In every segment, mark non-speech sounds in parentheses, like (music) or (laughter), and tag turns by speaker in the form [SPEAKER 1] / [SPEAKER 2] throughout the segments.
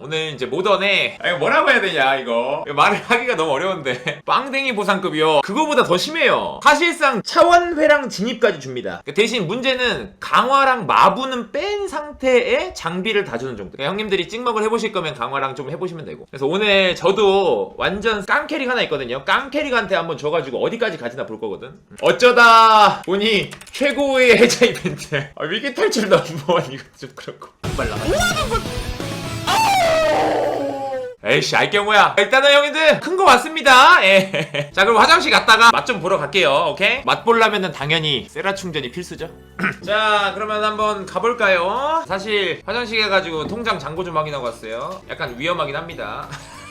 [SPEAKER 1] 오늘 이제 모던에 아, 이거 뭐라고 해야 되냐 이거. 말을 하기가 너무 어려운데. (laughs) 빵댕이 보상급이요. 그거보다 더 심해요. 사실상 차원회랑 진입까지 줍니다. 그 대신 문제는 강화랑 마부는 뺀 상태의 장비를 다 주는 정도. 그러니까 형님들이 찍먹을 해보실 거면 강화랑 좀 해보시면 되고. 그래서 오늘 저도 완전 깡 캐릭 하나 있거든요. 깡 캐릭한테 한번 줘가지고 어디까지 가지나 볼 거거든. 어쩌다 보니 최고의 (laughs) 해자 이벤트 아, 위기 탈출 넘버원 (laughs) 이거 좀 그렇고. 빨라 에이씨 알게 뭐야. 일단은 형님들 큰거 맞습니다. 예. (laughs) 자 그럼 화장실 갔다가 맛 좀 보러 갈게요 오케이? 맛 보려면은 당연히 세라 충전이 필수죠. (clears throat) 자 그러면 한번 가볼까요? 사실 화장실 가가지고 통장 잔고 좀 확인하고 왔어요. 약간 위험하긴 합니다 (laughs)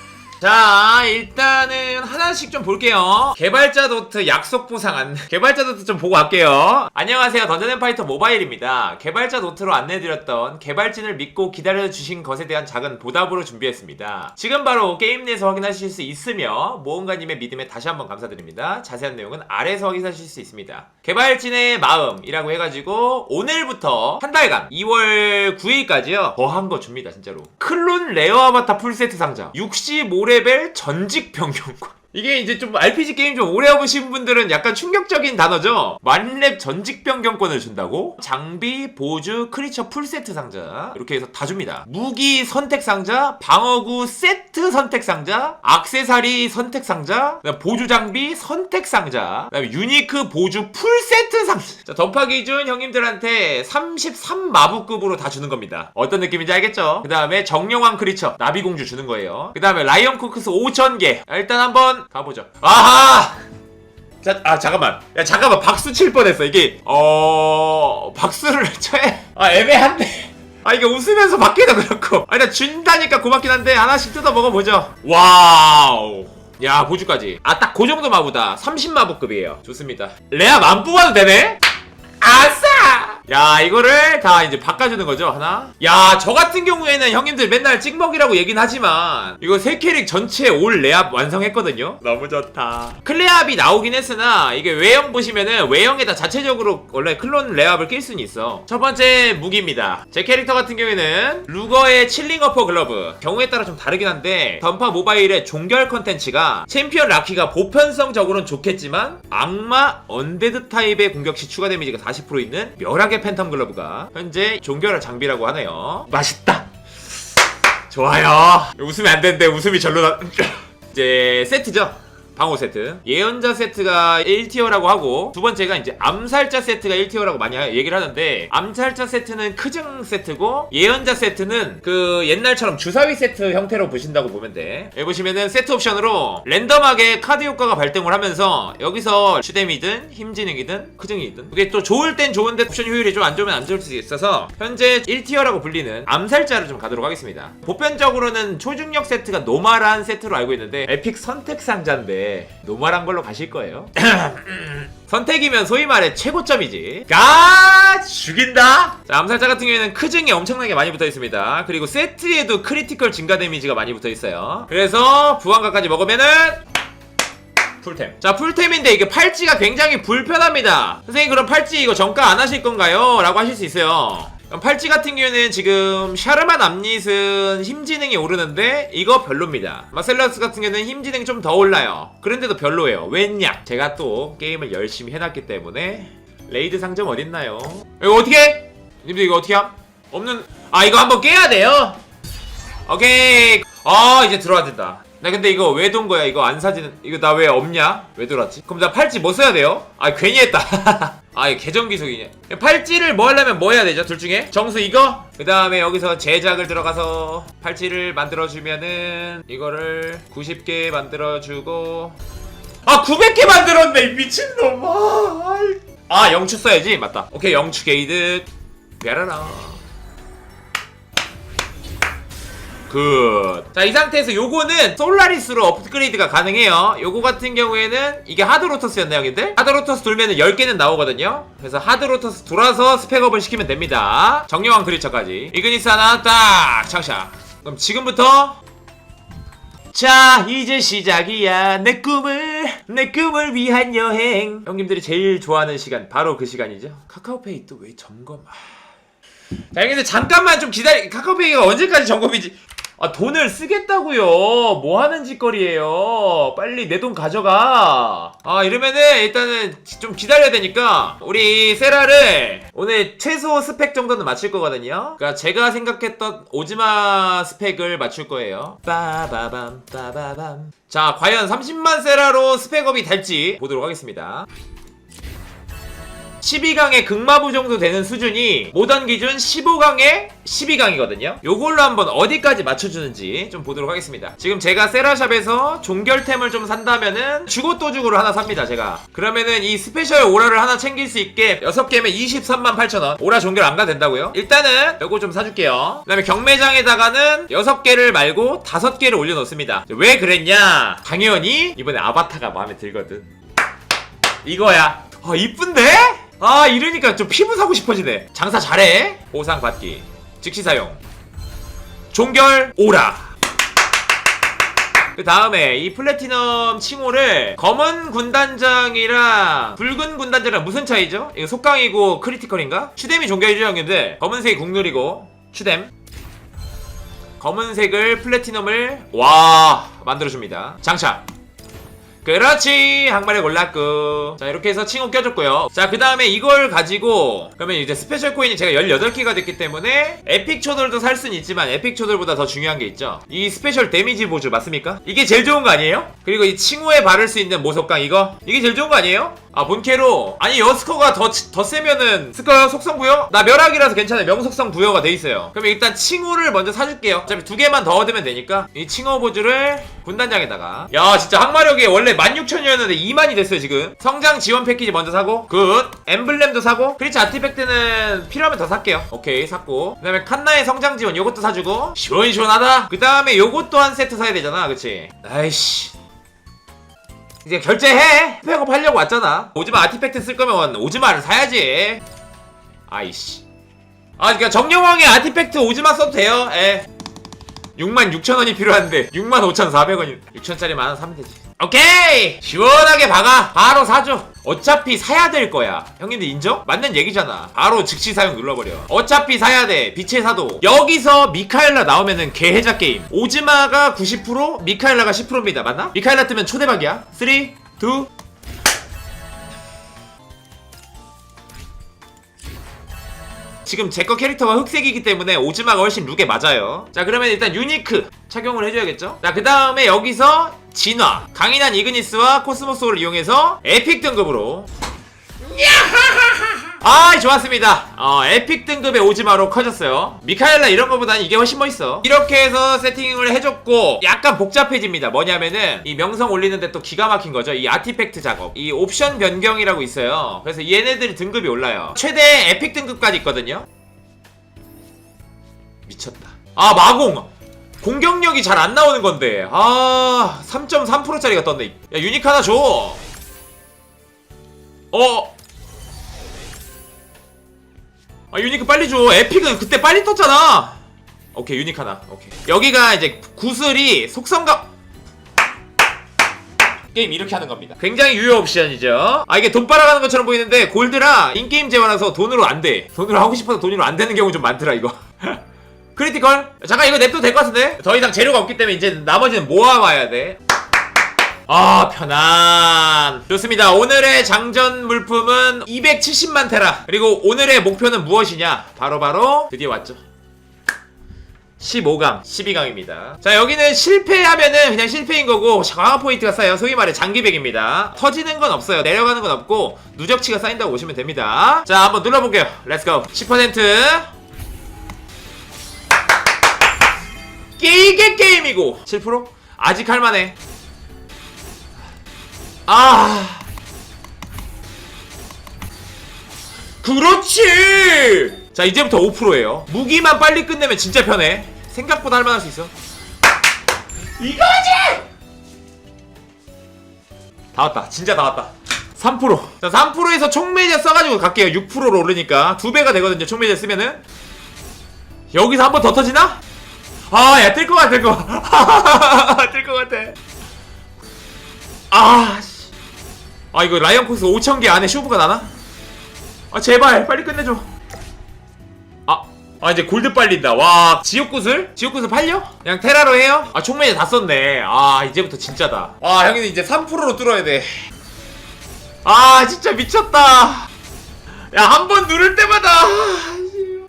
[SPEAKER 1] 자 일단은 하나씩 좀 볼게요. 개발자 도트 약속 보상 안내 (laughs) 개발자 도트 좀 보고 갈게요. 안녕하세요. 던전앤파이터 모바일입니다. 개발자 노트로 안내드렸던 개발진을 믿고 기다려주신 것에 대한 작은 보답으로 준비했습니다. 지금 바로 게임 내에서 확인하실 수 있으며 모험가님의 믿음에 다시 한번 감사드립니다. 자세한 내용은 아래에서 확인하실 수 있습니다. 개발진의 마음이라고 해가지고 오늘부터 한 달간 2월 9일까지요. 더한 거 줍니다 진짜로. 클론 레어 아바타 풀세트 상자. 65레 벨 전직 변경권 이게 이제 좀 RPG 게임 좀 오래 해보신 분들은 약간 충격적인 단어죠. 만렙 전직 변경권을 준다고? 장비, 보주, 크리처 풀세트 상자 이렇게 해서 다 줍니다. 무기 선택 상자, 방어구 세트 선택 상자, 악세사리 선택 상자, 보주 장비 선택 상자, 그다음에 유니크 보주 풀세트 상자. (laughs) 자, 던파 기준 형님들한테 33 마부급으로 다 주는 겁니다. 어떤 느낌인지 알겠죠? 그 다음에 정령왕 크리처 나비공주 주는 거예요. 그 다음에 라이언 코크스 5,000개. 일단 한번 가보죠. 아하! 자, 아 잠깐만. 야 잠깐만 박수 칠 뻔했어. 이게 어 박수를 (laughs) 쳐야 아 애매한데. 아 이게 웃으면서 받기도 그렇고. 아 일단 준다니까 고맙긴 한데 하나씩 뜯어 먹어보죠. 와우. 야 보주까지. 아 딱 그 정도 마부다. 30 마부급이에요. 좋습니다. 레아 만 뽑아도 되네? 아싸! 야 이거를 다 이제 바꿔주는 거죠 하나? 야 저 같은 경우에는 형님들 맨날 찍먹이라고 얘긴 하지만 이거 세 캐릭 전체 올 레압 완성했거든요? 너무 좋다. 클레압이 나오긴 했으나 이게 외형 보시면은 외형에다 자체적으로 원래 클론 레압을 낄 수는 있어. 첫 번째 무기입니다. 제 캐릭터 같은 경우에는 루거의 칠링 어퍼 글러브. 경우에 따라 좀 다르긴 한데 던파 모바일의 종결 컨텐츠가 챔피언 라키가 보편성적으로는 좋겠지만 악마 언데드 타입의 공격 시 추가 데미지가 40% 있는 멸하게 팬텀 글러브가 현재 종결할 장비라고 하네요. 맛있다. 좋아요. 웃으면 안 되는데 웃음이 절로 나. (laughs) 이제 세트죠. 방어 세트. 예언자 세트가 1티어라고 하고 두 번째가 이제 암살자 세트가 1티어라고 많이 하- 얘기를 하는데 암살자 세트는 크증 세트고 예언자 세트는 그 옛날처럼 주사위 세트 형태로 보신다고 보면 돼. 여기 보시면은 세트 옵션으로 랜덤하게 카드 효과가 발동을 하면서 여기서 슈뎀이든 힘지능이든 크증이든 그게 또 좋을 땐 좋은데 옵션 효율이 좀 안 좋으면 안 좋을 수 있어서 현재 1티어라고 불리는 암살자를 좀 가도록 하겠습니다. 보편적으로는 초중력 세트가 노말한 세트로 알고 있는데 에픽 선택 상자인데 노말한 걸로 가실 거예요. (clears throat) 선택이면 소위 말해 최고점이지. 가 죽인다. 자 암살자 같은 경우에는 크증이 엄청나게 많이 붙어 있습니다. 그리고 세트에도 크리티컬 증가 데미지가 많이 붙어 있어요. 그래서 부안가까지 먹으면은 풀템. 자, 풀템인데 이게 팔찌가 굉장히 불편합니다. 선생님, 그럼 팔찌 이거 정가 안 하실 건가요? 라고 하실 수 있어요. 팔찌 같은 경우에는 지금 샤르만 암닛은 힘 지능이 오르는데 이거 별로입니다. 마셀러스 같은 경우는 힘 지능이 좀 더 올라요. 그런데도 별로예요. 왜냐? 제가 또 게임을 열심히 해놨기 때문에 레이드 상점 어딨나요? 이거 어떻게? 해? 님들 이거 어떻게 함? 없는 아 이거 한번 깨야 돼요. 오케이. 아 이제 들어와야 된다. 나 근데 이거 왜 돈 거야? 이거 안 사지는 이거 나 왜 없냐? 왜 들어왔지? 그럼 나 팔찌 뭐 써야 돼요? 아 괜히 했다. (laughs) 아 이거 계정 기속이냐? 팔찌를 뭐 하려면 뭐 해야 되죠? 둘 중에 정수 이거? 그 다음에 여기서 제작을 들어가서 팔찌를 만들어 주면은 이거를 90개 만들어 주고 아 900개 만들었네 이 미친놈아. 아이. 아 영추 써야지 맞다. 오케이 영추 게이드 베라라. 굿. 자, 이 상태에서 요거는 솔라리스로 업그레이드가 가능해요. 요거 같은 경우에는 이게 하드로터스였나요, 형님들? 하드로터스 돌면은 10개는 나오거든요. 그래서 하드로터스 돌아서 스펙업을 시키면 됩니다. 정령왕 크리처까지. 이그니스 하나 딱! 창샷. 그럼 지금부터 자 이제 시작이야 내 꿈을 내 꿈을 위한 여행 형님들이 제일 좋아하는 시간 바로 그 시간이죠 카카오페이 또 왜 점검 아... 자 형님들 잠깐만 좀 기다리 카카오페이가 언제까지 점검이지 아 돈을 쓰겠다고요. 뭐 하는 짓거리예요? 빨리 내 돈 가져가. 아 이러면은 일단은 좀 기다려야 되니까 우리 세라를 오늘 최소 스펙 정도는 맞출 거거든요. 그러니까 제가 생각했던 오지마 스펙을 맞출 거예요. 빠바밤 빠바밤. 자 과연 30만 세라로 스펙업이 될지 보도록 하겠습니다 12강의 극마부 정도 되는 수준이 모던 기준 15강에 12강이거든요. 요걸로 한번 어디까지 맞춰주는지 좀 보도록 하겠습니다. 지금 제가 세라샵에서 종결템을 좀 산다면은 주고또죽으로 하나 삽니다, 제가. 그러면은 이 스페셜 오라를 하나 챙길 수 있게 6개면 23만 8천원. 오라 종결 안 가도 된다고요? 일단은 요거 좀 사줄게요. 그 다음에 경매장에다가는 6개를 말고 5개를 올려놓습니다. 왜 그랬냐? 당연히 이번에 아바타가 마음에 들거든. 이거야. 아, 이쁜데? 아, 이러니까 좀 피부 사고 싶어지네. 장사 잘해. 보상 받기. 즉시 사용. 종결 오라. 그 다음에 이 플래티넘 칭호를 검은 군단장이랑 붉은 군단장이랑 무슨 차이죠? 이거 속강이고 크리티컬인가? 추뎀이 종결이죠 형님들 검은색이 국룰이고 추뎀 검은색을 플래티넘을 와 만들어줍니다 장착 그렇지 항마를 골랐고 자 이렇게 해서 칭호 껴줬고요 자 그 다음에 이걸 가지고 그러면 이제 스페셜 코인이 제가 18개가 됐기 때문에 에픽 초돌도 살 수는 있지만 에픽 초돌보다 더 중요한 게 있죠 이 스페셜 데미지 보조 맞습니까? 이게 제일 좋은 거 아니에요? 그리고 이 칭호에 바를 수 있는 모속강 이거 이게 제일 좋은 거 아니에요? 아 본캐로? 아니 여스커가 더, 더 세면은 스커요 속성 부여? 나 멸악이라서 괜찮아요. 명속성 부여가 돼 있어요. 그럼 일단 칭호를 먼저 사줄게요. 어차피 두 개만 더 얻으면 되니까. 이 칭호 보조를 군단장에다가. 야 진짜 항마력이 원래 16,000이었는데 2만이 됐어요 지금. 성장 지원 패키지 먼저 사고 굿. 엠블렘도 사고 크리치 아티팩트는 필요하면 더 살게요. 오케이 샀고. 그 다음에 칸나의 성장 지원 요것도 사주고. 시원시원하다. 그 다음에 요것도 한 세트 사야 되잖아 그치? 아이씨 이제 결제해. 스펙업 하려고 왔잖아. 오지마 아티팩트 쓸 거면 오지마를 사야지. 아이씨. 아 그니까 정령왕의 아티팩트 오지마 써도 돼요. 예. 66,000원이 필요한데 65,400원이 6천짜리만 하나 사면 되지. 오케이! 시원하게 박아. 바로 사줘 어차피 사야 될 거야. 형님들 인정? 맞는 얘기잖아. 바로 즉시 사용 눌러버려. 어차피 사야 돼. 빛의 사도. 여기서 미카엘라 나오면은 개해자 게임. 오즈마가 90% 미카엘라가 10%입니다. 맞나? 미카엘라 뜨면 초대박이야. 3 2 지금 제 거 캐릭터가 흑색이기 때문에 오즈마가 훨씬 룩에 맞아요. 자, 그러면 일단 유니크 착용을 해줘야겠죠? 자, 그 다음에 여기서 진화. 강인한 이그니스와 코스모스를 이용해서 에픽 등급으로. 아, 좋았습니다. 어, 에픽 등급의 오즈마로 커졌어요. 미카엘라 이런 거보단 이게 훨씬 멋있어. 이렇게 해서 세팅을 해줬고, 약간 복잡해집니다. 뭐냐면은, 이 명성 올리는데 또 기가 막힌 거죠. 이 아티팩트 작업. 이 옵션 변경이라고 있어요. 그래서 얘네들이 등급이 올라요. 최대 에픽 등급까지 있거든요. 미쳤다. 아, 마공! 공격력이 잘 안 나오는 건데. 아, 3.3%짜리가 떴네. 야, 유닉 하나 줘! 어, 아 유니크 빨리 줘. 에픽은 그때 빨리 떴잖아. 오케이 유니크 하나. 오케이. 여기가 이제 구슬이 속성가 게임 이렇게 하는 겁니다. 굉장히 유효 옵션이죠. 아 이게 돈 빨아가는 것처럼 보이는데 골드라 인게임 재원라서 돈으로 안돼. 돈으로 하고 싶어서 돈으로 안 되는 경우 좀 많더라 이거 (laughs) 크리티컬 잠깐 이거 냅둬도 될 것 같은데? 더 이상 재료가 없기 때문에 이제 나머지는 모아와야 돼. 아 편안. 좋습니다. 오늘의 장전 물품은 270만 테라. 그리고 오늘의 목표는 무엇이냐? 바로바로 드디어 왔죠. 15강 12강입니다. 자 여기는 실패하면은 그냥 실패인 거고 강화 포인트가 쌓여요. 소위 말해 장기백입니다. 터지는 건 없어요. 내려가는 건 없고 누적치가 쌓인다고 보시면 됩니다. 자 한번 눌러볼게요. 렛츠고 10% 게이게 게임이고 7% 아직 할만해 아. 그렇지! 자, 이제부터 5%예요. 무기만 빨리 끝내면 진짜 편해. 생각보다 할만할 수 있어. 이거지! 다 왔다. 진짜 다 왔다. 3%. 자, 3%에서 총매제 써가지고 갈게요. 6%로 오르니까. 두 배가 되거든요. 총매제 쓰면은. 여기서 한 번 더 터지나? 아, 야, 뜰것 같아, 뜰것 같아. (laughs) 뜰것 같아. 아, 씨. 아, 이거 라이언 코스 5,000개 안에 쇼부가 나나? 아, 제발, 빨리 끝내줘. 아, 아 이제 골드 빨린다 와 지옥구슬? 지옥구슬 팔려? 그냥 테라로 해요? 아 총매에 다 썼네 아 이제부터 진짜다 아 형님 이제 3%로 뚫어야 돼 아 진짜 미쳤다 야 한 번 누를 때마다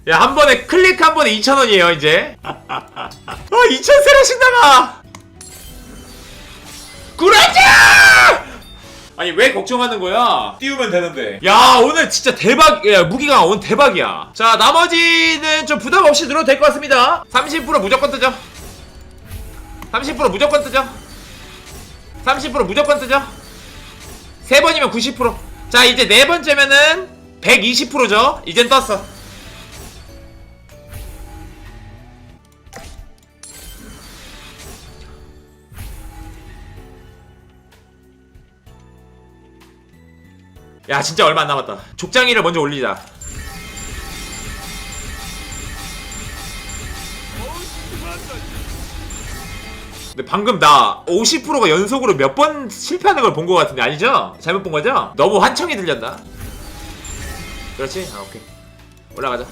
[SPEAKER 1] 야 한 번에 클릭 한 번에 2,000원이에요 이제 아 2,000 세라씩 나가 그라지 아니 왜 걱정하는 거야? 띄우면 되는데. 야 오늘 진짜 대박. 야 무기가 오늘 대박이야. 자 나머지는 좀 부담 없이 늘어도 될 것 같습니다. 30% 무조건 뜨죠. 30% 무조건 뜨죠. 30% 무조건 뜨죠. 세 번이면 90%. 자 이제 네 번째면은 120%죠. 이젠 떴어. 야 진짜 얼마 안 남았다 족장이를 먼저 올리자 근데 방금 나 50%가 연속으로 몇 번 실패하는 걸 본 것 같은데 아니죠? 잘못 본 거죠? 너무 환청이 들렸나? 그렇지? 아 오케이 올라가자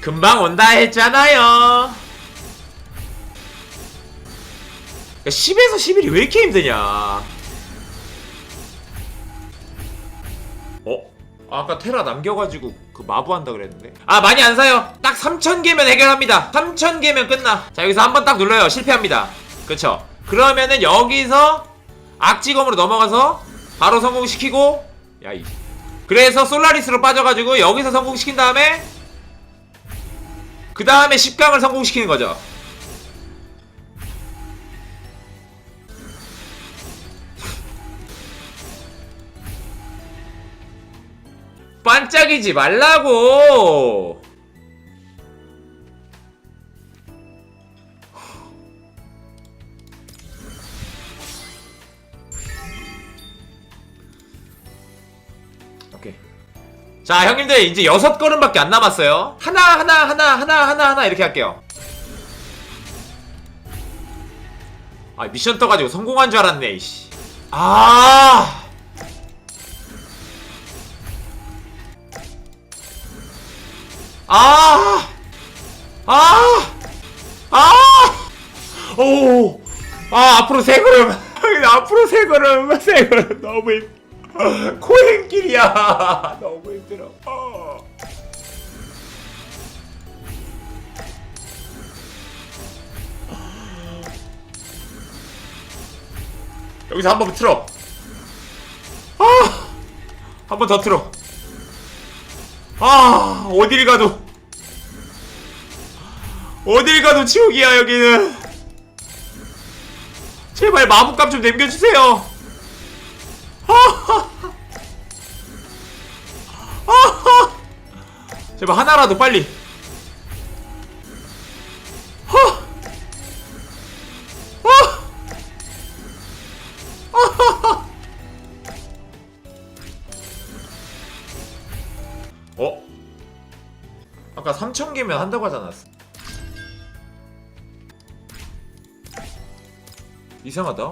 [SPEAKER 1] 금방 온다 했잖아요 10에서 11이 왜 이렇게 힘드냐? 어? 아까 테라 남겨가지고 그 마부한다 그랬는데? 아 많이 안 사요. 딱 3,000개면 해결합니다. 3,000개면 끝나. 자 여기서 한 번 딱 눌러요. 실패합니다. 그쵸? 그러면은 여기서 악지검으로 넘어가서 바로 성공시키고 야이. 그래서 솔라리스로 빠져가지고 여기서 성공시킨 다음에 그 다음에 10강을 성공시키는 거죠 반짝이지 말라고. 자, 형님들 이제 여섯 걸음밖에 안 남았어요. 하나 하나 하나 하나 하나 하나 이렇게 할게요. 아, 미션 떠가지고 성공한 줄 알았네. 이씨. 아. 아! 아! 아! 오! 아, 앞으로 세 걸음! (laughs) 앞으로 세 걸음! (laughs) 세 걸음! 너무 힘, (laughs) 고행길이야! 너무 힘들어. 어. 여기서 한 번 틀어. 아! 한 번 더 틀어. 아 어딜 가도 어딜 가도 지옥이야 여기는 제발 마법값 좀 남겨주세요. (laughs) 제발 하나라도 빨리. (laughs) 어? 아까 3,000개면 한다고 하지 않았어? 이상하다.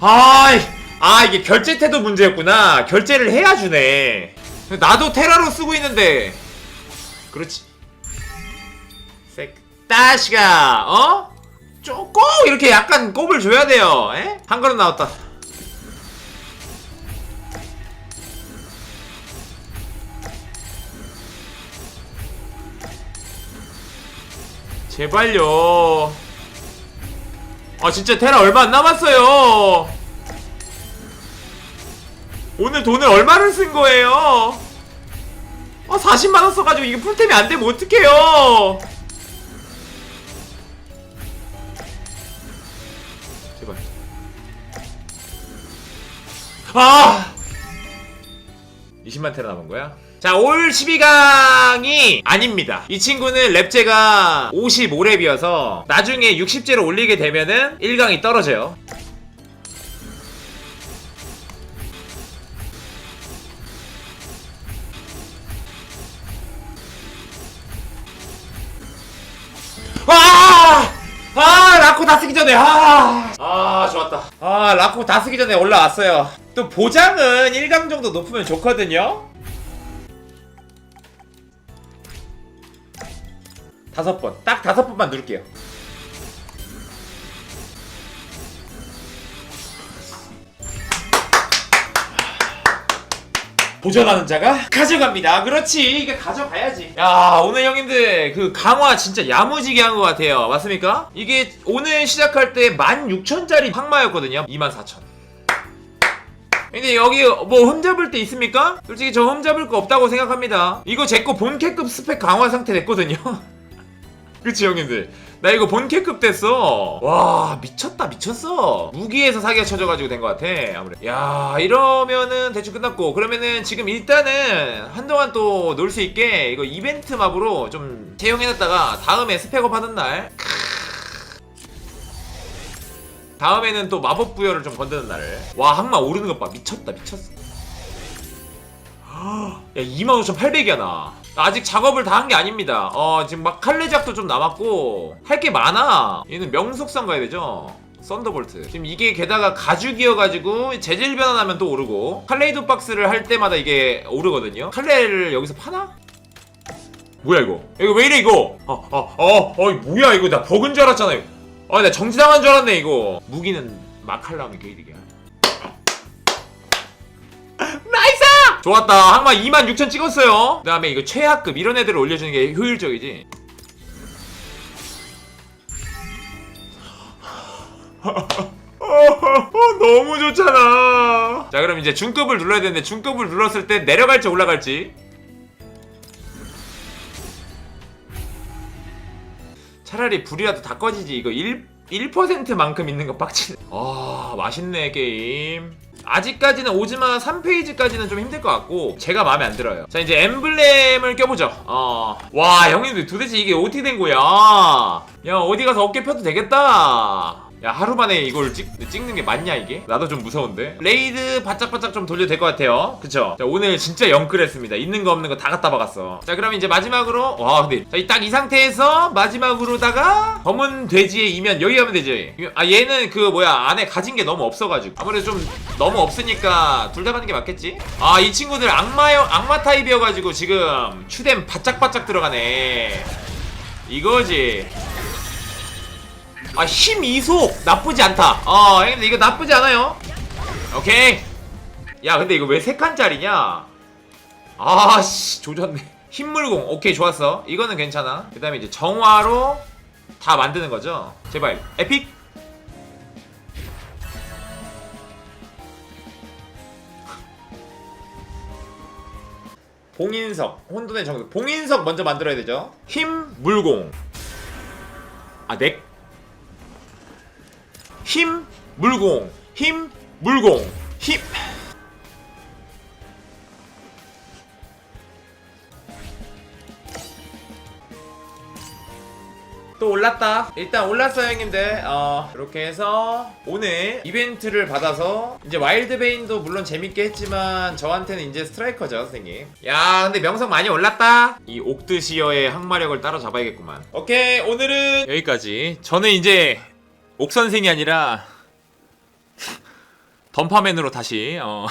[SPEAKER 1] 아, 아 이게 결제 태도 문제였구나. 결제를 해야 주네. 나도 테라로 쓰고 있는데. 그렇지. 색 따시가 어? 조금 이렇게 약간 꼽을 줘야 돼요. 에? 한 그릇 나왔다. 제발요. 아 진짜 테라 얼마 안 남았어요. 오늘 돈을 얼마를 쓴 거예요? 아 40만 원 써가지고 이게 풀템이 안 되면 어떡해요? 제발. 아! 20만 테라 남은 거야? 자, 올 12강이 아닙니다. 이 친구는 랩제가 55랩이어서 나중에 60제로 올리게 되면은 1강이 떨어져요. 아! 아, 라코 다 쓰기 전에, 아! 아, 좋았다. 아, 라코 다 쓰기 전에 올라왔어요. 또 보장은 1강 정도 높으면 좋거든요 다섯 번 딱 다섯 번만 누를게요 보전하는 자가 가져갑니다. 그렇지. 이게 가져가야지. 야, 오늘 형님들 그 강화 진짜 야무지게 한 것 같아요. 맞습니까? 이게 오늘 시작할 때 16,000짜리 항마였거든요. 24,000. 근데 여기 뭐 흠잡을 때 있습니까? 솔직히 저 흠잡을 거 없다고 생각합니다. 이거 제 거 본캐급 스펙 강화 상태 됐거든요. (laughs) 그치 형님들. 나 이거 본캐급 됐어. 와 미쳤다 미쳤어. 무기에서 사기가 쳐져가지고 된 것 같아 아무래도. 야 이러면은 대충 끝났고. 그러면은 지금 일단은 한동안 또 놀 수 있게 이거 이벤트 맵으로 좀 채용해놨다가 다음에 스펙업 하는 날. 다음에는 또 마법 부여를 좀 건드는 날을. 와 항마 오르는 것 봐. 미쳤다 미쳤어. (gasps) 야 25,800이야 나 아직 작업을 다 한 게 아닙니다. 어 지금 막 칼레작도 좀 남았고 할 게 많아. 얘는 명속상 가야 되죠? 썬더볼트. 지금 이게 게다가 가죽이어가지고 재질 변환하면 또 오르고 칼레이도 박스를 할 때마다 이게 오르거든요. 칼레를 여기서 파나? 뭐야 이거? 이거 왜 이래 이거? 어어어 어, 뭐야 이거? 나 버그인 줄 알았잖아 이거. 아나 정지당한 줄 알았네 이거. 무기는 막 하려면 게이득이야 좋았다. 항마 26,000 찍었어요. 그 다음에 이거 최하급 이런 애들을 올려주는 게 효율적이지. (laughs) 너무 좋잖아. 자, 그럼 이제 중급을 눌러야 되는데 중급을 눌렀을 때 내려갈지 올라갈지. 차라리 불이라도 다 꺼지지. 이거 1, 1%만큼 있는 거 빡치네. 아, 맛있네, 게임. 아직까지는 오지만 3페이지까지는 좀 힘들 것 같고 제가 마음에 안 들어요. 자 이제 엠블렘을 껴보죠. 어 와 형님들 도대체 이게 어떻게 된 거야? 야 어디 가서 어깨 펴도 되겠다 야 하루 만에 이걸 찍, 찍는 게 맞냐 이게? 나도 좀 무서운데? 레이드 바짝바짝 좀 돌려도 될 것 같아요. 그쵸? 자 오늘 진짜 영끌했습니다. 있는 거 없는 거 다 갖다 박았어. 자 그럼 이제 마지막으로 와 근데 딱 이 상태에서 마지막으로다가 검은 돼지의 이면 여기 가면 되지. 아 얘는 그 뭐야 안에 가진 게 너무 없어가지고. 아무래도 좀 너무 없으니까 둘 다 가는 게 맞겠지? 아 이 친구들 악마요 악마 타입이어가지고 지금 추뎀 바짝바짝 들어가네. 이거지 아, 힘 이속 나쁘지 않다. 어, 형님들 이거 나쁘지 않아요. 오케이. 야, 근데 이거 왜 세 칸짜리냐? 아, 씨, 조졌네. 힘물공. 오케이, 좋았어. 이거는 괜찮아. 그 다음에 이제 정화로 다 만드는 거죠. 제발. 에픽. 봉인석. 혼돈의 정석. 봉인석 먼저 만들어야 되죠. 힘, 물공. 아, 넥. 힘 물공. 힘 물공. 힘. 또 올랐다. 일단 올랐어요 형님들. 어 이렇게 해서 오늘 이벤트를 받아서 이제 와일드베인도 물론 재밌게 했지만 저한테는 이제 스트라이커죠 선생님. 야 근데 명성 많이 올랐다. 이 옥드시어의 항마력을 따라잡아야겠구만. 오케이 오늘은 여기까지. 저는 이제 옥선생이 아니라 던파맨으로 다시 어